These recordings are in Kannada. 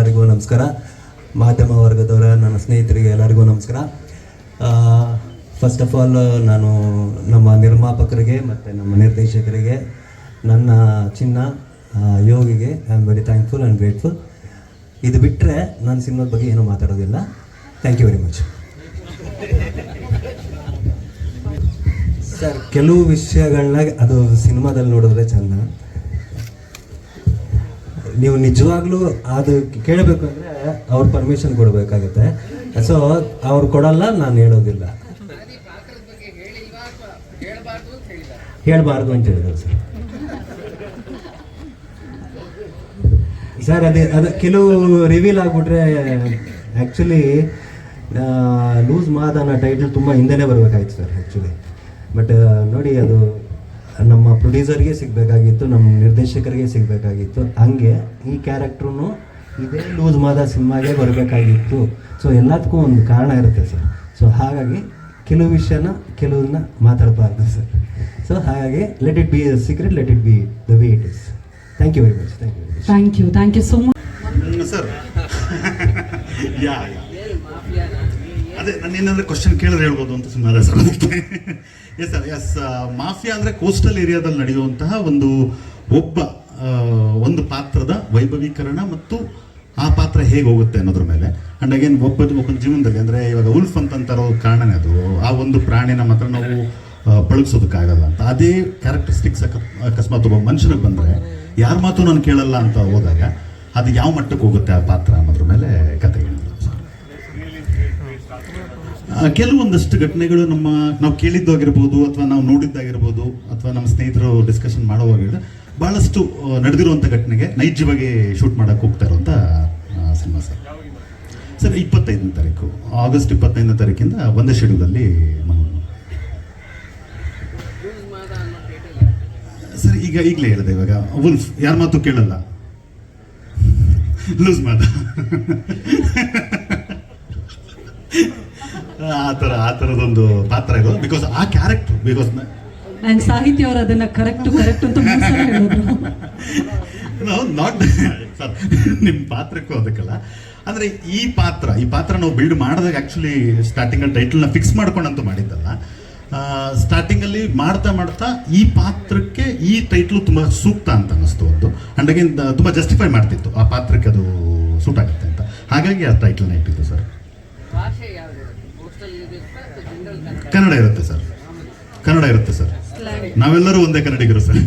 ಎಲ್ಲರಿಗೂ ನಮಸ್ಕಾರ. ಮಾಧ್ಯಮ ವರ್ಗದವರ, ನನ್ನ ಸ್ನೇಹಿತರಿಗೆ ಎಲ್ಲರಿಗೂ ನಮಸ್ಕಾರ. ಫಸ್ಟ್ ಆಫ್ ಆಲ್ ನಾನು ನಮ್ಮ ನಿರ್ಮಾಪಕರಿಗೆ ಮತ್ತು ನಮ್ಮ ನಿರ್ದೇಶಕರಿಗೆ ನನ್ನ ಚಿನ್ನ ಯೋಗಿಗೆ I am very thankful and grateful ಇದು ಬಿಟ್ಟರೆ ನಾನು ಸಿನಿಮಾದ ಬಗ್ಗೆ ಏನೂ ಮಾತಾಡೋದಿಲ್ಲ. Thank you very much sir ಕೆಲವು ವಿಷಯಗಳನ್ನ ಅದು ಸಿನಿಮಾದಲ್ಲಿ ನೋಡಿದ್ರೆ ಚೆಂದ. ನೀವು ನಿಜವಾಗ್ಲೂ ಅದು ಕೇಳಬೇಕು ಅಂದರೆ ಅವ್ರ ಪರ್ಮಿಷನ್ ಕೊಡಬೇಕಾಗುತ್ತೆ. ಸೊ ಅವ್ರು ಕೊಡಲ್ಲ, ನಾನು ಹೇಳೋದಿಲ್ಲ. ಹೇಳಬಾರ್ದು ಅಂತ ಹೇಳಿದ್ರು ಸರ್. ಸರ್, ಅದೇ, ಅದು, ಕೆಲವು ರಿವೀಲ್ ಆಗಿಬಿಟ್ರೆ ಆ್ಯಕ್ಚುಲಿ ಲೂಸ್ ಮಾದ ಅನ್ನೋ ಟೈಟಲ್ ತುಂಬ ಹಿಂದೆನೇ ಬರಬೇಕಾಯ್ತು ಸರ್ ಆ್ಯಕ್ಚುಲಿ ಬಟ್ ನೋಡಿ ಅದು ನಮ್ಮ ಪ್ರೊಡ್ಯೂಸರ್ಗೆ ಸಿಗಬೇಕಾಗಿತ್ತು ನಮ್ಮ ನಿರ್ದೇಶಕರಿಗೆ ಸಿಗಬೇಕಾಗಿತ್ತು. ಹಂಗೆ ಈ ಕ್ಯಾರೆಕ್ಟ್ರೂ ಇದೇ ಲೂಸ್ ಮಾದ ಸಿನಿಮಾಗೆ ಬರಬೇಕಾಗಿತ್ತು. ಸೊ ಎಲ್ಲದಕ್ಕೂ ಒಂದು ಕಾರಣ ಇರುತ್ತೆ ಸರ್. ಸೊ ಹಾಗಾಗಿ ಕೆಲವು ವಿಷಯನ ಕೆಲವನ್ನ ಮಾತಾಡಬಾರ್ದು ಸರ್. ಸೊ ಹಾಗಾಗಿ let it be secret let it be the way it is thank you very much thank you thank you thank you so much sir yeah yeah ಅದೇ ನಾನು ಏನಾದ್ರೆ ಕ್ವಶನ್ ಕೇಳಿದ್ರೆ ಹೇಳ್ಬೋದು ಅಂತ ಸುಮ್ಮನೆ sir yes sir yes mafia ಅಂದರೆ ಕೋಸ್ಟಲ್ ಏರಿಯಾದಲ್ಲಿ ನಡೆಯುವಂತಹ ಒಂದು ಒಬ್ಬ ಒಂದು ಪಾತ್ರದ ವೈಭವೀಕರಣ ಮತ್ತು ಆ ಪಾತ್ರ ಹೇಗೆ ಹೋಗುತ್ತೆ ಅನ್ನೋದ್ರ ಮೇಲೆ. ಅಂಡ್ ಅಗೇನ್ ಒಬ್ಬದ ಒಬ್ಬನ ಜೀವನದಲ್ಲಿ ಅಂದರೆ ಇವಾಗ ಉಲ್ಫ್ ಅಂತ ಅಂತಾರೋ ಕಾರಣನೇ ಅದು. ಆ ಒಂದು ಪ್ರಾಣಿನ ಮಾತ್ರ ನಾವು ಆ, ಪಳಗಿಸೋದಕ್ಕಾಗಲ್ಲ ಅಂತ. ಅದೇ ಕ್ಯಾರೆಕ್ಟರಿಸ್ಟಿಕ್ಸ್ ಅಕಸ್ಮಾತ್ ಒಬ್ಬ ಮನುಷ್ಯನಿಗೆ ಬಂದರೆ ಯಾರ ಮಾತು ನಾನು ಕೇಳಲ್ಲ ಅಂತ ಹೋದಾಗ ಅದು ಯಾವ ಮಟ್ಟಕ್ಕೆ ಹೋಗುತ್ತೆ ಆ ಪಾತ್ರ ಅನ್ನೋದ್ರ ಮೇಲೆ ಕತೆ ಕೆಲವೊಂದಷ್ಟು ಘಟನೆಗಳು ನಮ್ಮ ನಾವು ಕೇಳಿದ್ದಾಗಿರ್ಬೋದು ಅಥವಾ ನಾವು ನೋಡಿದ್ದಾಗಿರ್ಬೋದು ಅಥವಾ ನಮ್ಮ ಸ್ನೇಹಿತರು ಡಿಸ್ಕಷನ್ ಮಾಡುವಾಗ ಬಹಳಷ್ಟು ಆ, ನಡೆದಿರುವಂಥ ಘಟನೆಗೆ ನೈಜವಾಗಿ ಶೂಟ್ ಮಾಡಕ್ಕೆ ಹೋಗ್ತಾ ಇರುವಂಥ ಸಿನಿಮಾ ಸರ್. ಸರ್ ಇಪ್ಪತ್ತೈದನೇ ತಾರೀಕು ಆಗಸ್ಟ್ ಇಪ್ಪತ್ತೈದನೇ ತಾರೀಕಿಂದ ಒಂದೇ ಶೆಡ್ಯೂಲಲ್ಲಿ ಸರ್ ಈಗ ಈಗಲೇ ಹೇಳಿದೆ ಇವಾಗ ವುಲ್ಫ್ ಯಾರ ಮಾತು ಕೇಳಲ್ಲ? ಲೂಸ್ ಮಾದ ಆ ಥರ ಆ ಥರದೊಂದು ಪಾತ್ರ ಇದು ಬಿಕಾಸ್ ಆ ಕ್ಯಾರೆಕ್ಟರ್ ಬಿಕಾಸ್ ಆ್ಯಂಡ್ ಸಾಹಿತ್ಯ ಅವರು ಅದನ್ನ ಕರೆಕ್ಟ್ ಕರೆಕ್ಟ್ ಅಂತ ಹೇಳಿದ್ರು. ನಾವು ನಾಟ್ ಸರ್ ನಿಮ್ಮ ಪಾತ್ರಕ್ಕೂ ಅದಕ್ಕಲ್ಲ. ಅಂದ್ರೆ ಈ ಪಾತ್ರ ಈ ಪಾತ್ರ ನಾವು ಬಿಲ್ಡ್ ಮಾಡಿದಾಗ ಆ್ಯಕ್ಚುಲಿ ಸ್ಟಾರ್ಟಿಂಗ್ ಟೈಟಲ್ನ ಫಿಕ್ಸ್ ಮಾಡ್ಕೊಂಡಂತೂ ಮಾಡಿದ್ದಲ್ಲ. ಸ್ಟಾರ್ಟಿಂಗಲ್ಲಿ ಮಾಡ್ತಾ ಮಾಡ್ತಾ ಈ ಪಾತ್ರಕ್ಕೆ ಈ ಟೈಟ್ಲು ತುಂಬಾ ಸೂಕ್ತ ಅಂತ ಅನ್ನಿಸ್ತು ಒಂದು. ಅಂಡ್ ಅಗೇನ್ ತುಂಬಾ ಜಸ್ಟಿಫೈ ಮಾಡ್ತಿತ್ತು. ಆ ಪಾತ್ರಕ್ಕೆ ಅದು ಸೂಟ್ ಆಗುತ್ತೆ ಅಂತ. ಹಾಗಾಗಿ ಆ ಟೈಟಲ್ನ ಇಟ್ಟಿತ್ತು ಸರ್ ಭಾಷೆ ಯಾವುದು ಕೋಸ್ಟಲ್ ಇರುತ್ತಾ ಅಥವಾ ಜನರಲ್ ಕನ್ನಡ ಇರುತ್ತೆ ಸರ್. ಕನ್ನಡ ಇರುತ್ತೆ ಸರ್. ನಾವೆಲ್ಲರೂ ಒಂದೇ ಕನ್ನಡಿಗರು ಸರ್.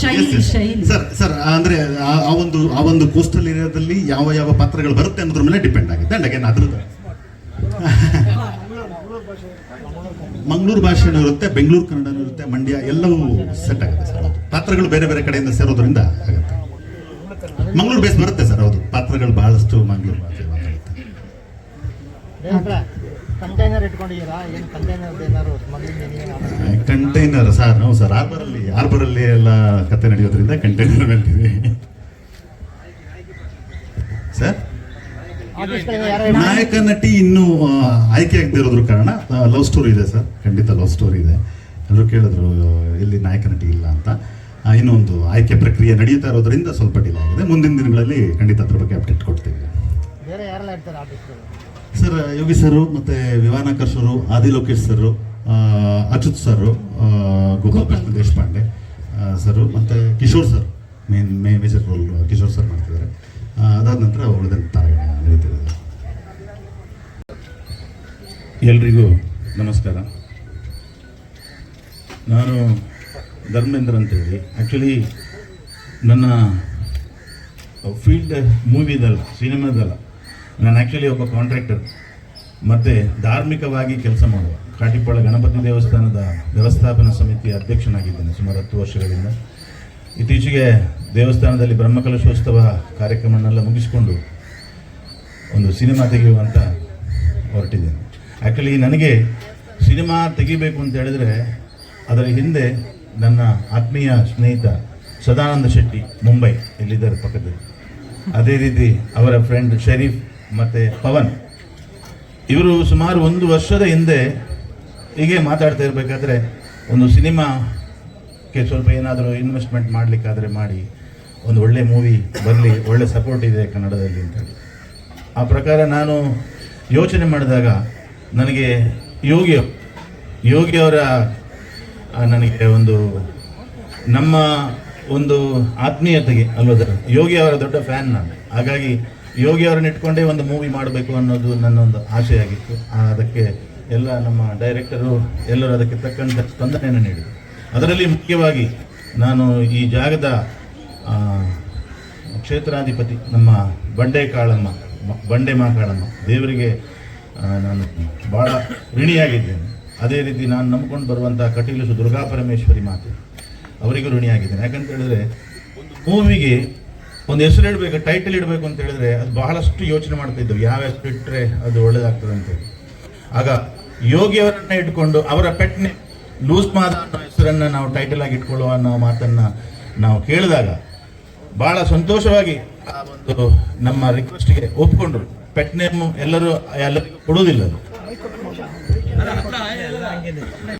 ಶೈಲಿ ಶೈಲಿ. ಸರ್ ಸರ್ ಅಂದ್ರೆ ಆ- ಆ ಒಂದು ಆ ಒಂದು ಕೋಸ್ಟಲ್ ಏರಿಯಾದಲ್ಲಿ ಯಾವ ಯಾವ ಪಾತ್ರಗಳು ಬರುತ್ತೆ ಅನ್ನೋದ್ರ ಮೇಲೆ ಡಿಪೆಂಡ್ ಆಗುತ್ತೆ. ಅಂಡ್ ಅಗೇನ್ ಅದ್ರದ್ದು. ಮಂಗಳೂರು ಭಾಷೆನೂ ಇರುತ್ತೆ ಬೆಂಗಳೂರು ಕನ್ನಡನೂ ಇರುತ್ತೆ ಮಂಡ್ಯ ಎಲ್ಲವೂ ಸೆಟ್ ಆಗುತ್ತೆ ಸರ್ ಹೌದು ಪಾತ್ರಗಳು ಬೇರೆ ಬೇರೆ ಕಡೆಯಿಂದ ಸೇರೋದ್ರಿಂದ ಆಗುತ್ತೆ. ಮಂಗಳೂರು ಬೇಸ್ ಬರುತ್ತೆ ಸರ್ ಹೌದು. ಪಾತ್ರಗಳು ಬಹಳಷ್ಟು ಮಂಗಳೂರು ಭಾಷೆ ಮಾತಾಡುತ್ತೆ ಕಂಟೈನರ್ ಇಟ್ಕೊಂಡಿದ್ದೀರಾ? ಏನು ಕಂಟೈನರ್ ಏನಾದ್ರು ಸ್ಮಗ್ಲಿಂಗ್ ಏನಾದ್ರು ಕಂಟೈನರ್ ಸರ್ ನಾವು ಸರ್ ಆರ್ಬರಲ್ಲಿ ಆರ್ಬರಲ್ಲಿ ಎಲ್ಲ ಕತೆ ನಡೆಯೋದ್ರಿಂದ ಕಂಟೈನರ್ ಮೇಲೆ ಸರ್? ನಾಯಕ ನಟಿ ಇನ್ನೂ ಆಯ್ಕೆ ಆಗದಿರೋದ್ರ ಕಾರಣ ಲವ್ ಸ್ಟೋರಿ ಇದೆ ಸರ್ ಖಂಡಿತ ಲವ್ ಸ್ಟೋರಿ ಇದೆ. ಎಲ್ಲರೂ ಕೇಳಿದ್ರು ಇಲ್ಲಿ ನಾಯಕ ನಟಿ ಇಲ್ಲ ಅಂತ. ಇನ್ನೊಂದು ಆಯ್ಕೆ ಪ್ರಕ್ರಿಯೆ ನಡೀತಾ ಇರೋದ್ರಿಂದ ಸ್ವಲ್ಪ ಡಿಲೇ ಆಗಿದೆ. ಮುಂದಿನ ದಿನಗಳಲ್ಲಿ ಖಂಡಿತ ಅದ್ರ ಬಗ್ಗೆ ಅಪ್ಡೇಟ್ ಕೊಡ್ತೀವಿ. ಬೇರೆ ಯಾರೆಲ್ಲ ಸರ್ ಯೋಗಿ ಸರ್ ಮತ್ತೆ ವಿವಾನಾಕರ್ sir Adi Lokesh sir Achyut sir Gopal Krishna Deshpande sir ಮತ್ತೆ ಕಿಶೋರ್ ಸರ್ ಮೇನ್ ಮೇ ಮೇಜರ್ ರೋಲ್ ಕಿಶೋರ್ ಸರ್ ಮಾಡ್ತಿದ್ದಾರೆ. ಅದಾದ ನಂತರ ನಡೀತಿದೆ ಎಲ್ರಿಗೂ ನಮಸ್ಕಾರ. ನಾನು ಧರ್ಮೇಂದ್ರ ಅಂತೇಳಿ. ಆ್ಯಕ್ಚುಲಿ ನನ್ನ ಫೀಲ್ಡ್ ಮೂವಿದಲ್ಲ ಸಿನಿಮಾದಲ್ಲ ನಾನು ಆ್ಯಕ್ಚುಲಿ ಒಬ್ಬ ಕಾಂಟ್ರಾಕ್ಟರ್ ಮತ್ತು ಧಾರ್ಮಿಕವಾಗಿ ಕೆಲಸ ಮಾಡುವ. ಕಾಟಿಪಾಳ ಗಣಪತಿ ದೇವಸ್ಥಾನದ ವ್ಯವಸ್ಥಾಪನಾ ಸಮಿತಿಯ ಅಧ್ಯಕ್ಷನಾಗಿದ್ದೇನೆ ಸುಮಾರು ಹತ್ತು ವರ್ಷಗಳಿಂದ. ಇತ್ತೀಚೆಗೆ ದೇವಸ್ಥಾನದಲ್ಲಿ ಬ್ರಹ್ಮಕಲಶೋತ್ಸವ ಕಾರ್ಯಕ್ರಮನೆಲ್ಲ ಮುಗಿಸಿಕೊಂಡು ಒಂದು ಸಿನಿಮಾ ತೆಗೆಯುವಂತ ಹೊರಟಿದ್ದೇನೆ. ಆ್ಯಕ್ಚುಲಿ ನನಗೆ ಸಿನಿಮಾ ತೆಗಿಬೇಕು ಅಂತ ಹೇಳಿದ್ರೆ ಅದರ ಹಿಂದೆ ನನ್ನ ಆತ್ಮೀಯ ಸ್ನೇಹಿತ ಸದಾನಂದ ಶೆಟ್ಟಿ ಮುಂಬೈ ಇಲ್ಲಿದ್ದಾರೆ ಪಕ್ಕದಲ್ಲಿ. ಅದೇ ರೀತಿ ಅವರ ಫ್ರೆಂಡ್ ಶರೀಫ್ ಮತ್ತು ಪವನ್ ಇವರು ಸುಮಾರು ಒಂದು ವರ್ಷದ ಹಿಂದೆ ಹೀಗೆ ಮಾತಾಡ್ತಾ ಇರಬೇಕಾದ್ರೆ ಒಂದು ಸಿನಿಮಾಕ್ಕೆ ಸ್ವಲ್ಪ ಏನಾದರೂ ಇನ್ವೆಸ್ಟ್ಮೆಂಟ್ ಮಾಡಲಿಕ್ಕಾದರೆ ಮಾಡಿ ಒಂದು ಒಳ್ಳೆ ಮೂವಿ ಬರಲಿ, ಒಳ್ಳೆ ಸಪೋರ್ಟ್ ಇದೆ ಕನ್ನಡದಲ್ಲಿ ಅಂತೇಳಿ ಆ ಪ್ರಕಾರ ನಾನು ಯೋಚನೆ ಮಾಡಿದಾಗ ನನಗೆ ಯೋಗಿ ಯೋಗಿಯವರ ನನಗೆ ಒಂದು ನಮ್ಮ ಒಂದು ಆತ್ಮೀಯತೆಗೆ ಅಲ್ಲೋದರ? ಯೋಗಿ ಅವರ ದೊಡ್ಡ ಫ್ಯಾನ್ ನಾನು ಹಾಗಾಗಿ ಯೋಗಿ ಅವರನ್ನ ಇಟ್ಕೊಂಡೇ ಒಂದು ಮೂವಿ ಮಾಡಬೇಕು ಅನ್ನೋದು ನನ್ನ ಒಂದು ಆಸೆಯಾಗಿತ್ತು ಅದಕ್ಕೆ ಎಲ್ಲ ನಮ್ಮ ಡೈರೆಕ್ಟರು ಎಲ್ಲರೂ ಅದಕ್ಕೆ ತಕ್ಕಂಥ ಸ್ಪಂದನೆಯನ್ನು ನೀಡಿದರು. ಅದರಲ್ಲಿ ಮುಖ್ಯವಾಗಿ ನಾನು ಈ ಜಾಗದ ಕ್ಷೇತ್ರಾಧಿಪತಿ ನಮ್ಮ ಬಂಡೆ ಕಾಳಮ್ಮ, ಬಂಡೆ ಮಾ ಕಾಳಮ್ಮ, ದೇವರಿಗೆ ನಾನು ಭಾಳ ಋಣಿಯಾಗಿದ್ದೇನೆ. ಅದೇ ರೀತಿ ನಾನು ನಂಬ್ಕೊಂಡು ಬರುವಂಥ ಕಟೀಲು ದುರ್ಗಾ ಪರಮೇಶ್ವರಿ ಮಾತೆ ಅವರಿಗೂ ಋಣಿಯಾಗಿದ್ದೇನೆ. ಯಾಕಂತ ಹೇಳಿದ್ರೆ ಒಂದು ಮೂವಿಗೆ ಒಂದು ಹೆಸರು ಇಡಬೇಕು ಟೈಟಲ್ ಇಡಬೇಕು ಅಂತ ಹೇಳಿದ್ರೆ ಅದು ಬಹಳಷ್ಟು ಯೋಚನೆ ಮಾಡ್ತಾ ಇದ್ದವು. ಯಾವ ಹೆಸರು ಇಟ್ಟರೆ ಅದು ಒಳ್ಳೇದಾಗ್ತದೆ ಅಂತೇಳಿ ಆಗ ಯೋಗಿಯವರನ್ನ ಇಟ್ಕೊಂಡು ಅವರ ಪೆಟ್ನೆ ಲೂಸ್ ಮಾದ ಅನ್ನೋ ಹೆಸರನ್ನು ನಾವು ಟೈಟಲ್ ಆಗಿ ಇಟ್ಕೊಳ್ಳುವ ಅನ್ನೋ ಮಾತನ್ನ ನಾವು ಕೇಳಿದಾಗ ಬಹಳ ಸಂತೋಷವಾಗಿ ಆ ಒಂದು ನಮ್ಮ ರಿಕ್ವೆಸ್ಟ್ಗೆ ಒಪ್ಕೊಂಡ್ರು. ಪೆಟ್ ಎಲ್ಲರೂ, ಎಲ್ಲರಿಗೂ ಕೊಡುವುದಿಲ್ಲ